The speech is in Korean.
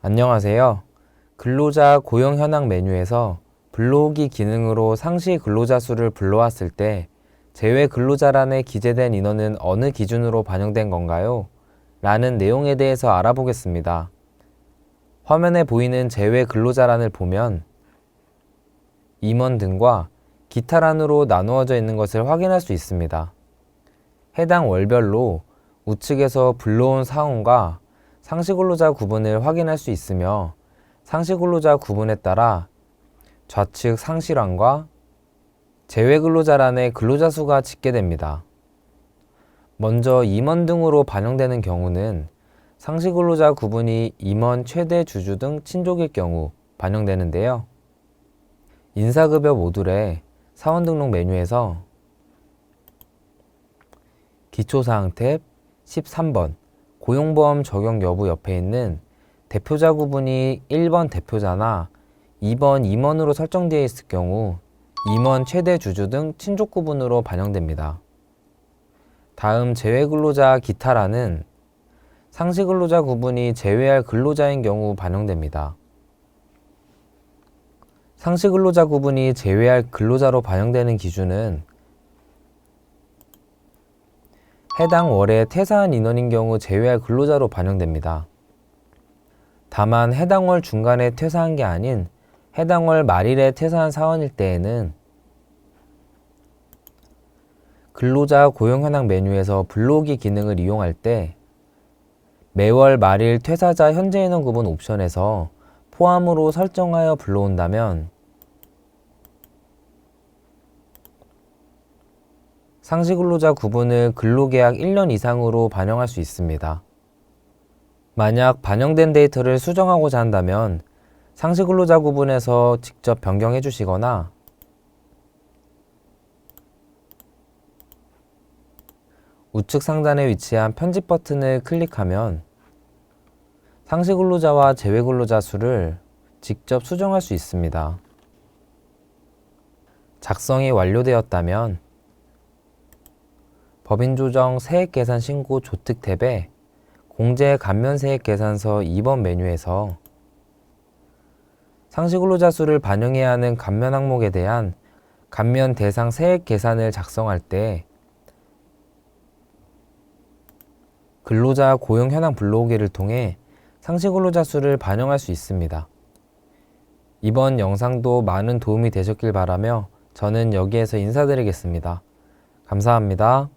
안녕하세요. 근로자 고용 현황 메뉴에서 불러오기 기능으로 상시 근로자 수를 불러왔을 때 제외 근로자란에 기재된 인원은 어느 기준으로 반영된 건가요? 라는 내용에 대해서 알아보겠습니다. 화면에 보이는 제외 근로자란을 보면 임원 등과 기타란으로 나누어져 있는 것을 확인할 수 있습니다. 해당 월별로 우측에서 불러온 사원과 상시근로자 구분을 확인할 수 있으며 상시근로자 구분에 따라 좌측 상시란과 제외근로자란의 근로자 수가 집계됩니다. 먼저 임원 등으로 반영되는 경우는 상시근로자 구분이 임원 최대 주주 등 친족일 경우 반영되는데요. 인사급여 모듈의 사원 등록 메뉴에서 기초사항 탭 13번 고용보험 적용 여부 옆에 있는 대표자 구분이 1번 대표자나 2번 임원으로 설정되어 있을 경우 임원 최대 주주 등 친족 구분으로 반영됩니다. 다음 제외 근로자 기타라는 상시 근로자 구분이 제외할 근로자인 경우 반영됩니다. 상시 근로자 구분이 제외할 근로자로 반영되는 기준은 해당 월에 퇴사한 인원인 경우 제외할 근로자로 반영됩니다. 다만 해당 월 중간에 퇴사한 게 아닌 해당 월 말일에 퇴사한 사원일 때에는 근로자 고용 현황 메뉴에서 불러오기 기능을 이용할 때 매월 말일 퇴사자 현재 인원 구분 옵션에서 포함으로 설정하여 불러온다면 상시 근로자 구분을 근로계약 1년 이상으로 반영할 수 있습니다. 만약 반영된 데이터를 수정하고자 한다면 상시 근로자 구분에서 직접 변경해 주시거나 우측 상단에 위치한 편집 버튼을 클릭하면 상시 근로자와 제외 근로자 수를 직접 수정할 수 있습니다. 작성이 완료되었다면 법인조정 세액계산 신고 조특 탭에 공제 감면세액계산서 2번 메뉴에서 상시근로자 수를 반영해야 하는 감면 항목에 대한 감면 대상 세액 계산을 작성할 때 근로자 고용 현황 불러오기를 통해 상시근로자 수를 반영할 수 있습니다. 이번 영상도 많은 도움이 되셨길 바라며 저는 여기에서 인사드리겠습니다. 감사합니다.